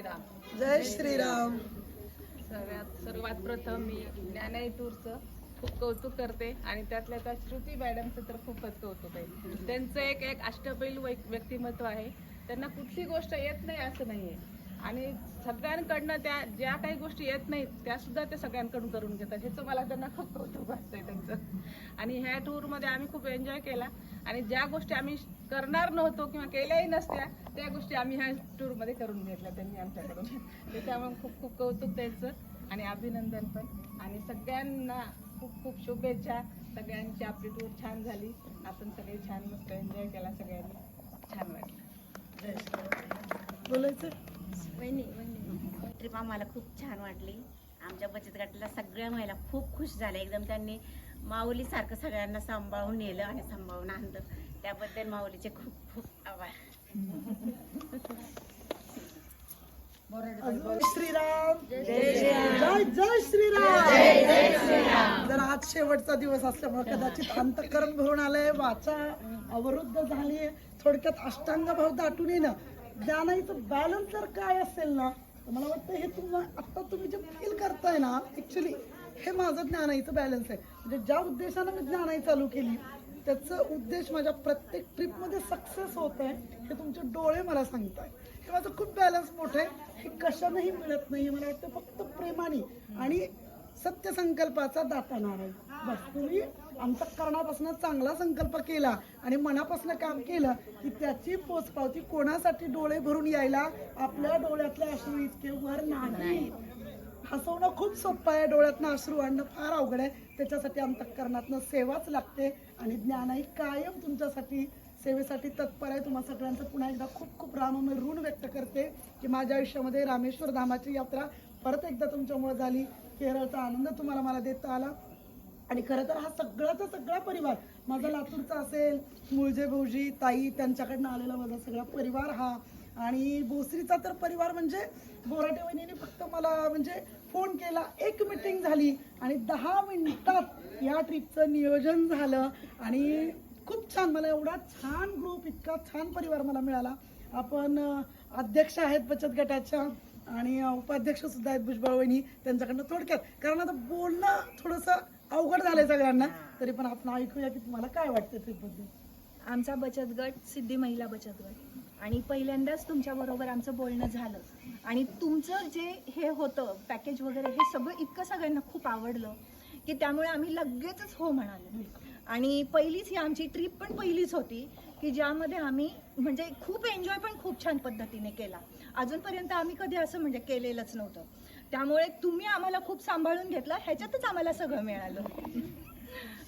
श्रीराम. जय श्रीराम. सर्वात सर्वात प्रथम मी ज्ञानाई टूरचं खूप कौतुक करते आणि त्यातल्या त्यात श्रुती मॅडमचं तर खूपच कौतुक आहे. त्यांचं एक एक अष्टपैलू व्यक्तिमत्व आहे. त्यांना कुठली गोष्ट येत नाही असं नाही आहे आणि सगळ्यांकडनं त्या ज्या काही गोष्टी येत नाहीत त्या सुद्धा ते सगळ्यांकडून करून घेतात. ह्याचं मला त्यांना खूप कौतुक वाटतंय त्यांचं. आणि ह्या टूरमध्ये आम्ही खूप एन्जॉय केला. आणि ज्या गोष्टी आम्ही करणार नव्हतो किंवा केल्याही नसत्या त्या गोष्टी आम्ही ह्या टूरमध्ये करून घेतल्या त्यांनी आमच्याकडून. त्याच्यामुळे खूप खूप कौतुक त्यांचं आणि अभिनंदन पण. आणि सगळ्यांना खूप खूप शुभेच्छा. सगळ्यांची आपली टूर छान झाली. आपण सगळे छान मस्त एन्जॉय केला सगळ्यांनी. छान वाटलं. बोलायचं? वहिनी वहिनी. ट्रिप आम्हाला खूप छान वाटली. आमच्या बचत गटाला सगळ्या महिला खूप खुश झाल्या. एकदम त्यांनी माऊलीसारखं सगळ्यांना सांभाळून नेलं आणि सांभाळून आणलं. त्याबद्दल माऊलीचे खूप खूप आभार. जय श्रीराम. जय जय श्रीराम. जर आज शेवटचा दिवस असल्यामुळे कदाचित अंतकरण भरून आलंय. वाचा अवरुद्ध झालीये. थोडक्यात अष्टांग भाव दाटून येणं. ज्ञानाचं बॅलन्स जर काय असेल ना तर मला वाटतं हे तुम्हाला आत्ता तुम्ही जे फील करताय ना ॲक्च्युली हे माझं ज्ञानाईचं बॅलन्स आहे. म्हणजे ज्या उद्देशानं मी ज्ञानाई चालू केली त्याचं उद्देश माझ्या प्रत्येक ट्रिपमध्ये सक्सेस होत आहे हे तुमचे डोळे मला सांगताय. हे माझं खूप बॅलन्स मोठं आहे. हे कशानंही मिळत नाही. मला वाटतं फक्त प्रेमाने आणि सत्य संकल्पाचा दाता नारायण. बस तुम्ही अंतःकरणापासून चांगला संकल्प केला आणि मनापासून काम केलं की त्याची पोचपावती कोणासाठी डोळे भरून यायला आपल्या डोळ्यातले अश्रू इतके वर नाही. हसवणं खूप सोपं आहे. डोळ्यातनं अश्रू आणणं फार अवघड आहे. त्याच्यासाठी अंतःकरणातनं सेवाच लागते आणि ज्ञानही कायम तुमच्यासाठी सेवेसाठी तत्पर आहे. तुम्हा सगळ्यांचं पुन्हा एकदा खूप खूप राम ऋण व्यक्त करते की माझ्या आयुष्यामध्ये रामेश्वर धामाची यात्रा परत एकदा तुमच्यामुळे झाली. केरळचा आनंद तुम्हाला मला देता आला. आणि खरं तर हा सगळाचा सगळा परिवार माझा लातूरचा असेल मुळजे भाऊजी ताई त्यांच्याकडनं आलेला माझा सगळा परिवार हा. आणि भोसरीचा तर परिवार म्हणजे बोराटे वहिनीने फक्त मला म्हणजे फोन केला एक मिटिंग झाली आणि दहा मिनिटात या ट्रिपचं नियोजन झालं. आणि खूप छान मला एवढा छान ग्रुप इतका छान परिवार मला मिळाला. आपण अध्यक्ष आहेत बचत गटाच्या. आणि उपाध्यक्ष सुद्धा आहेत भुजबळ वहिनी त्यांच्याकडनं थोडक्यात. कारण आता बोलणं थोडंसं अवघड झालंय सगळ्यांना. तरी पण आपण ऐकूया की तुम्हाला काय वाटतं ट्रिपबद्दल आमचा बचत गट सिद्धी महिला बचत गट. आणि पहिल्यांदाच तुमच्याबरोबर आमचं बोलणं झालं. आणि तुमचं जे हे होतं पॅकेज वगैरे हे सगळं इतकं सगळ्यांना खूप आवडलं की त्यामुळे आम्ही लगेचच हो म्हणालो. आणि पहिलीच ही आमची ट्रिप पण पहिलीच होती. की ज्यामध्ये आम्ही म्हणजे खूप एन्जॉय पण खूप छान पद्धतीने केला. अजूनपर्यंत आम्ही कधी असं म्हणजे केलेलंच नव्हतं. त्यामुळे तुम्ही आम्हाला खूप सांभाळून घेतलं ह्याच्यातच आम्हाला सगळं मिळालं.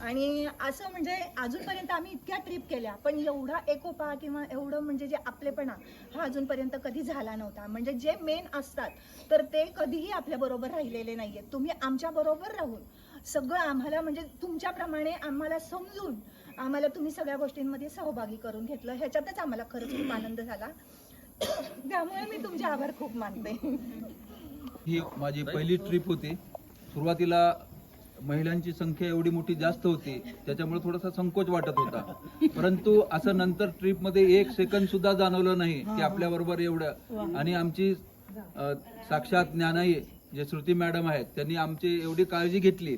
आणि असं म्हणजे अजूनपर्यंत आम्ही इतक्या ट्रिप केल्या पण एवढा एकोपा किंवा एवढं म्हणजे जे आपलेपणा हा अजूनपर्यंत कधी झाला नव्हता. म्हणजे जे मेन असतात तर ते कधीही आपल्याबरोबर राहिलेले राहिलेले आहेत तुम्ही आमच्याबरोबर राहून सगळं आम्हाला म्हणजे तुमच्याप्रमाणे आम्हाला समजून आम्हाला तुम्ही सगळ्या गोष्टींमध्ये सहभागी करून घेतलं. ह्याच्यातच आम्हाला खरंच खूप आनंद झाला. त्यामुळे मी तुमचे आभार खूप मानते. ही माझी पहिली ट्रिप होती. सुरुवातीला महिलांची संख्या एवढी मोठी जास्त होती त्याच्यामुळे थोडासा संकोच वाटत होता. परंतु असं नंतर ट्रिपमध्ये एक सेकंद सुद्धा जाणवलं नाही की आपल्या बरोबर एवढं. आणि आमची साक्षात ज्ञानाई जे श्रुती मॅडम आहेत त्यांनी आमची एवढी काळजी घेतली.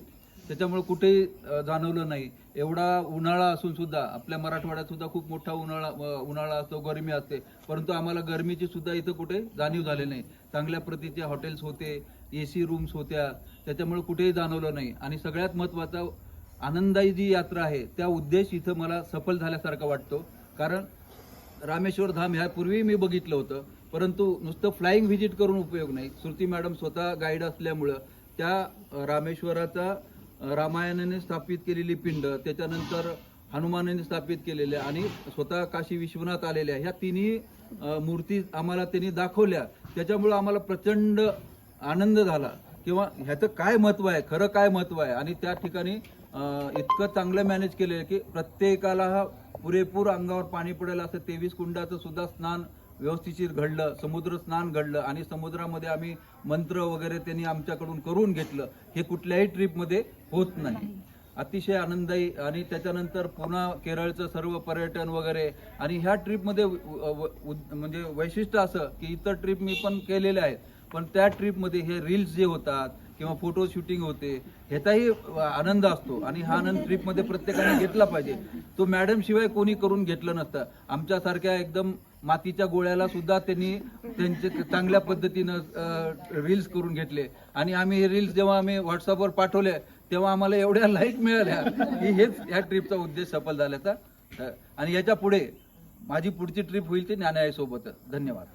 त्याच्यामुळे कुठेही जाणवलं नाही. एवढा उन्हाळा असून सुद्धा आपल्या मराठवाड्यात सुद्धा खूप मोठा उन्हाळा उन्हाळा असतो गरमी असते. परंतु आम्हाला गरमीची सुद्धा इथं कुठे जाणीव झाली नाही. चांगल्या प्रतीचे हॉटेल्स होते ए सी रूम्स होत्या. त्याच्यामुळे कुठेही जाणवलं नाही. आणि सगळ्यात महत्त्वाचा आनंदाई जी यात्रा आहे त्या उद्देश इथं मला सफल झाल्यासारखा वाटतो. कारण रामेश्वर धाम ह्यापूर्वी मी बघितलं होतं. परंतु नुसतं फ्लाईंग व्हिजिट करून उपयोग नाही. श्रुती मॅडम स्वतः गाईड असल्यामुळं त्या रामेश्वराचा रामायणाने स्थापित केलेली पिंड त्याच्यानंतर हनुमानाने स्थापित केलेल्या आणि स्वतः काशी विश्वनाथ आलेल्या ह्या तिन्ही मूर्ती आम्हाला त्यांनी दाखवल्या. त्याच्यामुळं आम्हाला प्रचंड आनंद झाला. किंवा ह्याचं काय महत्त्व आहे? खरं काय महत्त्व आहे? आणि त्या ठिकाणी इतकं चांगलं मॅनेज केलेलं आहे की प्रत्येकाला हा पुरेपूर अंगावर पाणी पडेल असं तेवीस कुंडाचं सुद्धा स्नान व्यवस्थिशीर घडलं समुद्र स्नान घडलं आणि समुद्रामध्ये आम्ही मंत्र वगैरे त्यांनी आमच्याकडून करून घेतलं हे कुठल्याही ट्रिपमध्ये होत नाही. अतिशय आनंददायी आणि त्याच्यानंतर पुन्हा केरळचं सर्व पर्यटन वगैरे आणि ह्या ट्रिपमध्ये म्हणजे वैशिष्ट्य असं की इतर ट्रिप मी पण केलेले आहेत पण त्या ट्रिपमध्ये हे रील्स जे होतात किंवा फोटो शूटिंग होते ह्याचाही आनंद असतो. आणि हा आनंद ट्रिपमध्ये प्रत्येकाने घेतला पाहिजे. तो मॅडम शिवाय कोणी करून घेतलं नसतं. आमच्यासारख्या एकदम मातीच्या गोळ्याला सुद्धा त्यांनी त्यांचे चांगल्या पद्धतीनं रील्स करून घेतले. आणि आम्ही हे रील्स जेव्हा आम्ही व्हॉट्सअपवर पाठवले तेव्हा आम्हाला एवढ्या लाईक मिळाल्या की हेच ह्या ट्रिपचा उद्देश सफल झाल्याचा आणि याच्यापुढे माझी पुढची ट्रिप होईल ती ज्ञानाई सोबत धन्यवाद.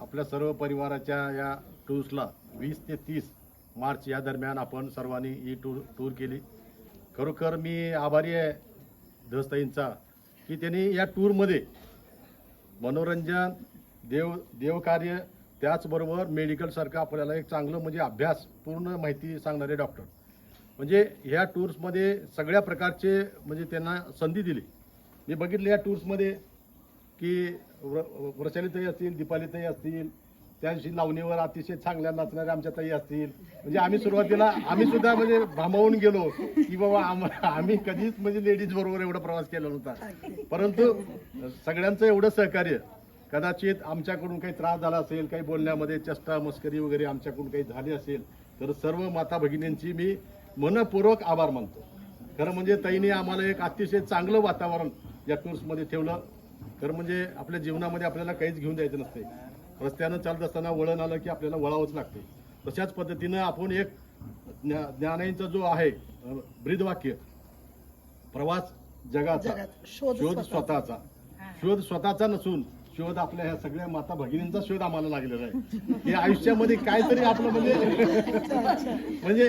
आपल्या सर्व परिवाराच्या या टूर्सला वीस ते तीस मार्च या दरम्यान आपण सर्वांनी ही टूर टूर केली. खरोखर मी आभारी आहे दस्ताईंचा की त्यांनी या टूरमध्ये मनोरंजन देव देवकार्य त्याचबरोबर मेडिकलसारखं आपल्याला एक चांगलं म्हणजे अभ्यास पूर्ण माहिती सांगणारे डॉक्टर. म्हणजे ह्या टूर्समध्ये सगळ्या प्रकारचे म्हणजे त्यांना संधी दिली. मी बघितलं या टूर्समध्ये की व्र वृषालीताई असतील दीपालीताई असतील त्या दिवशी लावणीवर अतिशय चांगल्या नाचणाऱ्या आमच्या ताई असतील. म्हणजे आम्ही सुरुवातीला आम्ही सुद्धा म्हणजे भांबावून गेलो की बाबा आम्ही कधीच म्हणजे लेडीज बरोबर एवढा प्रवास केला नव्हता. परंतु सगळ्यांचं एवढं सहकार्य कदाचित आमच्याकडून काही त्रास झाला असेल काही बोलण्यामध्ये चष्टा मस्करी वगैरे आमच्याकडून काही झाली असेल तर सर्व माता भगिनींची मी मनपूर्वक आभार मानतो. खरं म्हणजे ताईने आम्हाला एक अतिशय चांगलं वातावरण या टूर्समध्ये ठेवलं. खरं म्हणजे आपल्या जीवनामध्ये आपल्याला काहीच घेऊन जायचं नसते रस्त्यानं चालत असताना वळण आलं की आपल्याला वळावंच लागते. तशाच पद्धतीनं आपण एक ज्ञा ज्ञानाईंचा जो आहे ब्रीदवाक्य प्रवास जगाचा शोध स्वतःचा. शोध स्वतःचा नसून शोध आपल्या ह्या सगळ्या माता भगिनींचा शोध आम्हाला लागलेला आहे. हे आयुष्यामध्ये काहीतरी आपलं म्हणजे म्हणजे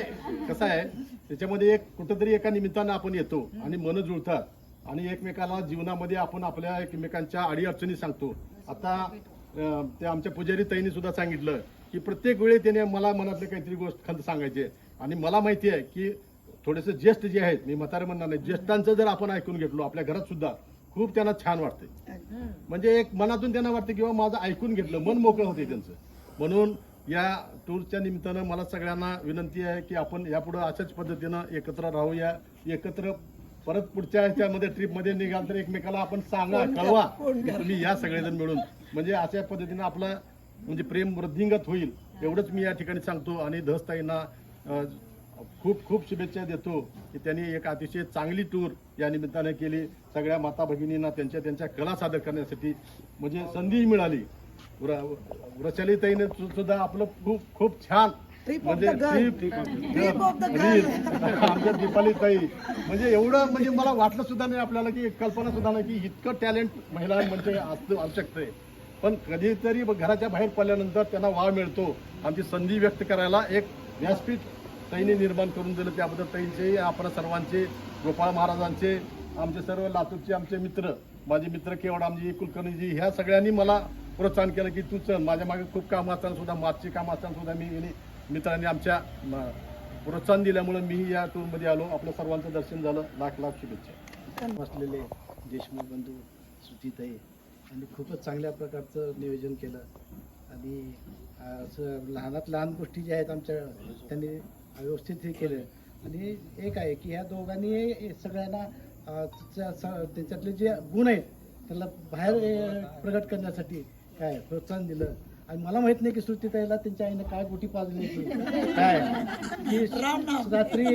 कसं आहे त्याच्यामध्ये एक कुठंतरी एका निमित्तानं आपण येतो आणि मन जुळतात आणि एकमेकाला जीवनामध्ये आपण आपल्या एकमेकांच्या अडीअडचणी सांगतो. आता ते आमच्या पुजारी ताईंनी सुद्धा सांगितलं की प्रत्येक वेळी त्याने मला मनातले काहीतरी गोष्ट खंत सांगायची. आणि मला माहिती आहे की थोडेसे ज्येष्ठ जे आहेत मी म्हातारे म्हणणार नाही ज्येष्ठांचं जर आपण ऐकून घेतलो आपल्या घरात सुद्धा खूप त्यांना छान वाटते. म्हणजे एक मनातून त्यांना वाटते किंवा माझं ऐकून घेतलं मन मोकळं होते त्यांचं. म्हणून या टूरच्या निमित्तानं मला सगळ्यांना विनंती आहे की आपण यापुढे अशाच पद्धतीनं एकत्र राहूया एकत्र परत पुढच्या ह्याच्यामध्ये ट्रिपमध्ये निघाल तर एकमेकाला आपण सांगा कळवा. तुम्ही या सगळेजण मिळून. म्हणजे अशा पद्धतीनं आपलं म्हणजे प्रेम वृद्धिंगत होईल एवढंच मी या ठिकाणी सांगतो. आणि धसताईंना खूप खूप शुभेच्छा देतो की त्यांनी एक अतिशय चांगली टूर या निमित्ताने केली. सगळ्या माता भगिनींना त्यांच्या त्यांच्या कला सादर करण्यासाठी म्हणजे संधी मिळाली. वृषालीताईने सु- सुद्धा आपलं खूप खूप छान म्हणजे. आमच्या दीपालीताई म्हणजे एवढं म्हणजे मला वाटलं सुद्धा नाही आपल्याला की कल्पना सुद्धा नाही की इतकं टॅलेंट महिलांमध्ये असतं आवश्यकता आहे. पण कधीतरी घराच्या बाहेर पडल्यानंतर त्यांना वाव मिळतो. आमची संधी व्यक्त करायला एक व्यासपीठ ताईने निर्माण करून दिलं. त्याबद्दल ताईंचे आपण सर्वांचे गोपाळ महाराजांचे आमचे सर्व लातूरचे आमचे मित्र माझे मित्र केवडामजी कुलकर्णीजी ह्या सगळ्यांनी मला प्रोत्साहन केलं की तू चल माझ्या मागे खूप कामं असताना सुद्धा मागची कामं असताना सुद्धा मी मित्रांनी आमच्या म, प्रोत्साहन दिल्यामुळे मी या टूरमध्ये आलो. आपलं सर्वांचं दर्शन झालं. लाख लाख शुभेच्छा. बसलेले देशमुख बंधू सुचिताई आणि खूपच चांगल्या प्रकारचं नियोजन केलं. आणि असं लहानात लहान गोष्टी ज्या आहेत आमच्या त्यांनी व्यवस्थित हे केलं. आणि एक आहे की ह्या दोघांनी सगळ्यांना अं, त्या- स- त्याच्यातले जे गुण आहेत त्याला बाहेर प्रगट करण्यासाठी काय प्रोत्साहन दिलं. आणि मला माहीत नाही की श्रुतीताईला त्यांच्या आईनं काय गोटी पाजली होती. काय? की रात्री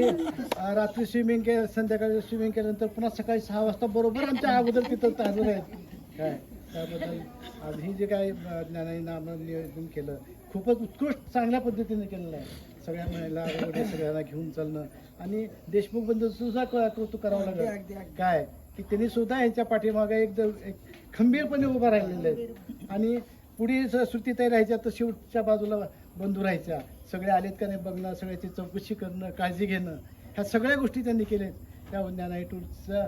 रात्री स्विमिंग के संध्याकाळी स्विमिंग केल्यानंतर पुन्हा सकाळी सहा वाजता बरोबर आमच्या अगोदर तिथं हजर आहेत काय? त्याबद्दल आज ही जे काय ज्ञानाईनं आम्हाला नियोजन केलं खूपच उत्कृष्ट चांगल्या पद्धतीने केलेलं आहे. सगळ्या महिला वगैरे सगळ्यांना घेऊन चालणं आणि देशमुख बंधू सुद्धा कौतुक करावं लागेल. काय? की त्यांनी सुद्धा यांच्या पाठीमागे एकदम एक खंबीरपणे उभा राहिलेले आहेत आणि पुढे श्रुतीताई राहायच्या तर शेवटच्या बाजूला बंधू राहायच्या. सगळे आलेत का नाही बघणं सगळ्याची चौकशी करणं काळजी घेणं. ह्या सगळ्या गोष्टी त्यांनी केल्यात. त्या ज्ञानाई टूरचा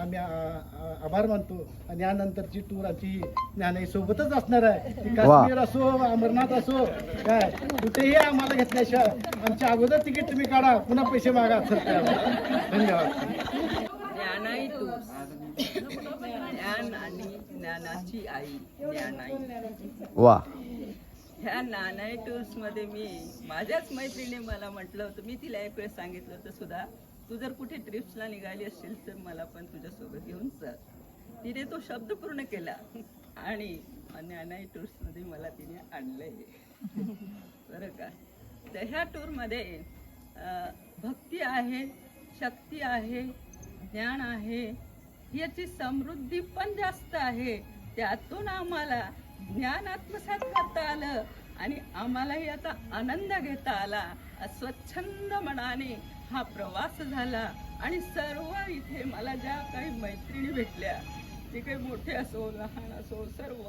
आम्ही आभार मानतो. आणि यानंतरची टूर आमची ज्ञानाई सोबतच असणार आहे. ती काश्मीर असो अमरनाथ असो काय? कुठेही आम्हाला घेतल्याशिवाय आमच्या अगोदर तिकीट तुम्ही काढा पुन्हा पैसे मागा. धन्यवाद. ज्ञानाई टूर्स ज्ञान आणि ज्ञानाची आई ज्ञानाई. वा. ह्या नानाई टूर्समध्ये मी माझ्याच मैत्रिणी मला म्हटलं होतं मी तिला एक वेळेस सांगितलं होतं सुद्धा तू जर कुठे ट्रिप्सला निघाली असशील तर मला पण तुझ्यासोबत घेऊन चल. तिने तो शब्द पूर्ण केला आणि ज्ञानाई टूर्समध्ये मला तिने आणलंय. बरं का? तर ह्या टूरमध्ये भक्ती आहे शक्ती आहे ज्ञान आहे. याची समृद्धी पण जास्त आहे. त्यातून आम्हाला ज्ञान आत्मसात करता आलं आणि आम्हाला याचा आनंद घेता आला. स्वच्छंद मनाने हा प्रवास झाला आणि सर्व इथे मला ज्या काही मैत्रिणी भेटल्या ते काही मोठे असो लहान असो सर्व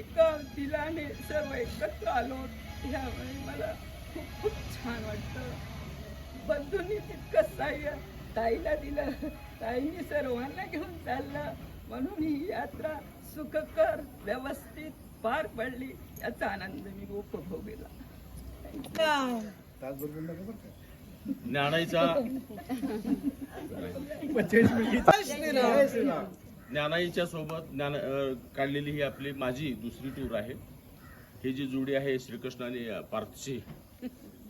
एका दिलाने सर्व एकत्र आलो. त्यामुळे मला खूप खूप छान वाटतं बंधूंनी तितकं सहाय्य ताईला दिलं. ताईंनी सर्वांना घेऊन चाललं. म्हणून ही यात्रा सुखकर व्यवस्थित पार पडली. याचा आनंद मी उपभोगला. ज्ञानाईचा ज्ञानाईच्या सोबत ज्ञान काढलेली ही आपली माझी दुसरी टूर आहे. ही जी जोडी आहे श्रीकृष्ण आणि पार्थची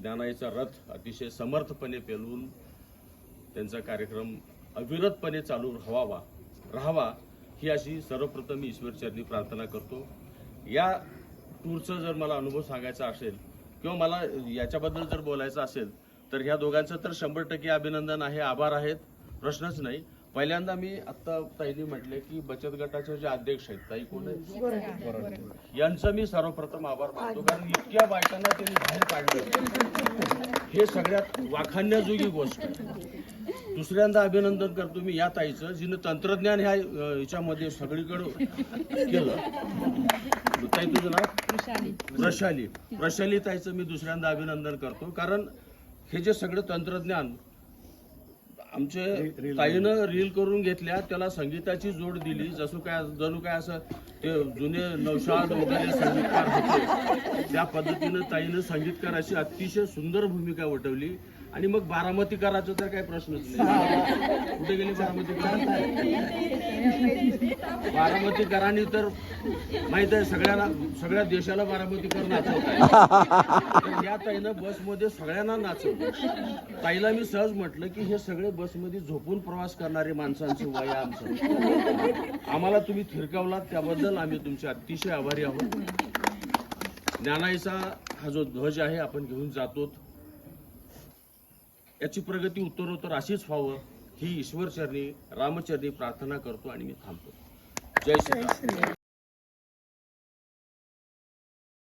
ज्ञानाईचा रथ अतिशय समर्थपणे पेलवून त्यांचा कार्यक्रम अविरतपणे चालू राहावा राहावा ही अशी सर्वप्रथम मी ईश्वरचरणी प्रार्थना करतो. या टूरचा जर मला अनुभव सांगायचा असेल किंवा मला याच्याबद्दल जर बोलायचं असेल तर ह्या दोघांचं तर शंभर टक्के अभिनंदन आहे आभार आहेत प्रश्नच नाही. पहिल्यांदा मी आत्ता ताईने म्हटले की बचत गटाचे जे अध्यक्ष आहेत ताई कोण आहेत? यांचं मी सर्वप्रथम आभार मानतो कारण इतक्या बायकांना त्यांनी बाहेर काढलं. हे सगळ्यात वाखाणण्याजोगी गोष्ट. आहे दुसऱ्यांदा अभिनंदन करतो मी या ताईचं जिनं तंत्रज्ञान ह्या ह्याच्यामध्ये सगळीकडं केलं. ताई तुझं नाव? प्रशाली. प्रशाली. ताईचं मी दुसऱ्यांदा अभिनंदन करतो. कारण हे जे सगळं तंत्रज्ञान आमचे ताईनं रील करून घेतल्या त्याला संगीताची जोड दिली. जसं काय जणू काय असं ते जुने नौशाद वगैरे संगीतकार होते. त्या पद्धतीनं ताईनं संगीतकाराची अतिशय सुंदर भूमिका वटवली. आणि मग बारामती कराचं तर काही प्रश्नच नाही. कुठे गेले बारामती बारामतीकरांनी तर माहीत आहे सगळ्यांना सगळ्या देशाला बारामतीकर नाचवत आहे. या ताईनं बसमध्ये सगळ्यांना नाचवत ताईला मी सहज म्हटलं की हे सगळे बसमध्ये झोपून प्रवास करणारे माणसांचे वय आमचं. आम्हाला तुम्ही थिरकावलात त्याबद्दल आम्ही तुमचे अतिशय आभारी आहोत. ज्ञानाईचा हा जो ध्वज आहे आपण घेऊन जातो याची प्रगती उत्तरोत्तर अशीच व्हावं ही ईश्वरचरणी रामचरणी प्रार्थना करतो आणि मी थांबतो. जय श्री